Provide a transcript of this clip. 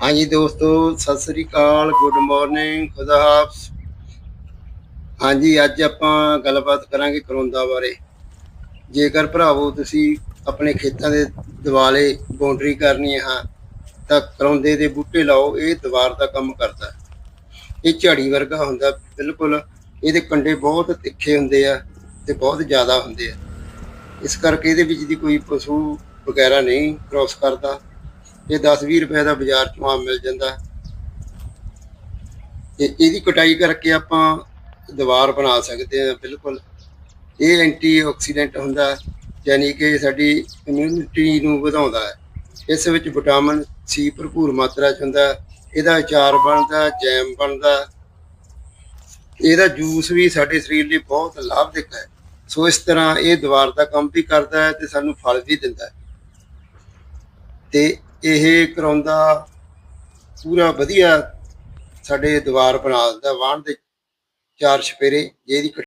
ਹਾਂਜੀ ਦੋਸਤੋ, ਸਤਿ ਸ੍ਰੀ ਅਕਾਲ, good morning, ਖੁਦਾ ਹਾਫਿਜ਼। ਹਾਂਜੀ, ਅੱਜ ਆਪਾਂ ਗੱਲਬਾਤ ਕਰਾਂਗੇ ਕਰੋਂਦਾ ਬਾਰੇ। ਜੇਕਰ ਭਰਾਵੋ ਤੁਸੀਂ ਆਪਣੇ ਖੇਤਾਂ ਦੇ ਦਿਵਾਲੇ ਬਾਉਂਡਰੀ ਕਰਨੀ ਹੈ, ਤਾਂ ਕਰੌਂਦੇ ਦੇ ਬੂਟੇ ਲਾਓ, ਇਹ ਦੀਵਾਰ ਦਾ ਕੰਮ ਕਰਦਾ ਇਹ ਝਾੜੀ ਵਰਗਾ ਹੁੰਦਾ, ਬਿਲਕੁਲ। ਇਹਦੇ ਕੰਡੇ ਬਹੁਤ ਤਿੱਖੇ ਹੁੰਦੇ ਆ ਤੇ ਬਹੁਤ ਜ਼ਿਆਦਾ ਹੁੰਦੇ ਆ। ਇਸ ਕਰਕੇ ਇਹਦੇ ਵਿੱਚ ਦੀ ਕੋਈ ਪਸ਼ੂ ਵਗੈਰਾ ਨਹੀਂ ਕ੍ਰੋਸ ਕਰਦਾ। ਇਹ 10-20 ਰੁਪਏ ਦਾ ਬਾਜ਼ਾਰ ਚੋਂ ਆਮ ਮਿਲ ਜਾਂਦਾ। ਤੇ ਇਹਦੀ ਕਟਾਈ ਕਰਕੇ ਆਪਾਂ ਦੀਵਾਰ ਬਣਾ ਸਕਦੇ ਹਾਂ, ਬਿਲਕੁਲ। ਇਹ ਐਂਟੀ ਆਕਸੀਡੈਂਟ ਹੁੰਦਾ, ਯਾਨੀ ਕਿ ਸਾਡੀ ਇਮਿਊਨਿਟੀ ਨੂੰ ਵਧਾਉਂਦਾ ਹੈ। ਇਸ ਵਿੱਚ ਵਿਟਾਮਿਨ ਸੀ ਭਰਪੂਰ ਮਾਤਰਾ 'ਚ ਹੁੰਦਾ, ਇਹਦਾ ਅਚਾਰ ਬਣਦਾ, ਜੈਮ ਬਣਦਾ। ਇਹਦਾ ਜੂਸ ਵੀ ਸਾਡੇ ਸਰੀਰ ਲਈ ਬਹੁਤ ਲਾਭਦਾਇਕ ਹੈ। ਸੋ ਇਸ ਤਰ੍ਹਾਂ ਇਹ ਦੀਵਾਰ ਦਾ ਕੰਮ ਵੀ ਕਰਦਾ ਹੈ ਤੇ ਸਾਨੂੰ ਫਲ ਵੀ ਦਿੰਦਾ ਹੈ। ਤੇ ਇਹ ਕਰਾਉਂਦਾ ਪੂਰਾ ਵਧੀਆ ਸਾਡੇ ਦੀਵਾਰ ਬਣਾ ਦਿੰਦਾ ਵਾਹਣ ਦੇ ਚਾਰ ਛਪੇਰੇ ਜਿਹਦੀ